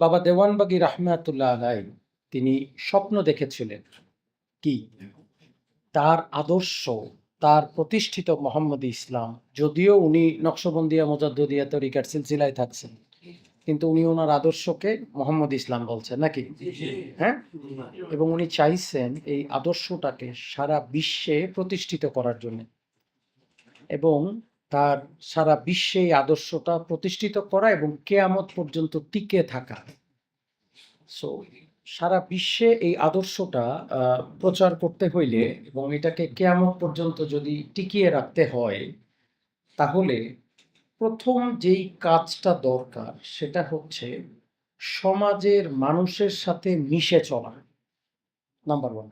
বাবা দেওয়ানবাগি রাহমাতুল্লাহ আলাই তিনি স্বপ্ন দেখেছিলেন কি? তার আদর্শ তার প্রতিষ্ঠিত মোহাম্মদ ইসলাম যদিও উনি নকশবন্দিয়া মোজাদ্দিয়া তরিকার সিলসিলায় থাকছেন কিন্তু উনি ওনার আদর্শকে মোহাম্মদ ইসলাম বলছেন নাকি? হ্যাঁ? এবং উনি চাইছেন এই আদর্শটাকে সারা বিশ্বে প্রতিষ্ঠিত করার জন্য। এবং তার সারা বিশ্বে এই আদর্শটা প্রতিষ্ঠিত করা এবং কেয়ামত পর্যন্ত টিকে থাকা। সো সারা বিশ্বে এই আদর্শটা প্রচার করতে হইলে এবং এটাকে কেয়ামত পর্যন্ত যদি টিকিয়ে রাখতে হয়, তাহলে প্রথম যেই কাজটা দরকার সেটা হচ্ছে সমাজের মানুষের সাথে মিশে চলা। নাম্বার ওয়ান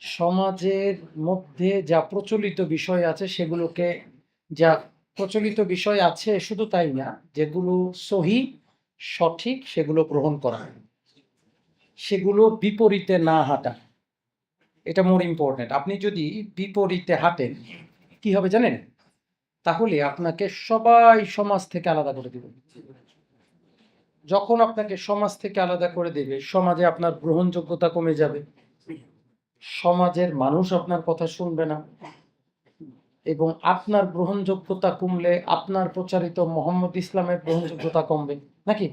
সমাজের মধ্যে যা প্রচলিত বিষয় আছে সেগুলোকে যা প্রচলিত বিষয় আছে, শুধু তাই না, যেগুলো সহি, সঠিক, সেগুলো গ্রহণ করা। সেগুলো বিপরীতে না হাঁটা। এটা মোর ইম্পর্টেন্ট আপনি যদি বিপরীতে হাঁটেন, কি হবে জানেন? তাহলে আপনাকে সবাই সমাজ থেকে আলাদা করে দিবে। যখন আপনাকে সমাজ থেকে আলাদা করে দেবে, সমাজে আপনার গ্রহণযোগ্যতা কমে যাবে। সমাজের মানুষ আপনার কথা শুনবে না। এবং আপনার গ্রহণযোগ্যতা কমলে আপনার প্রচারিত মোহাম্মদ ইসলামের গ্রহণযোগ্যতা কমবে নাকি?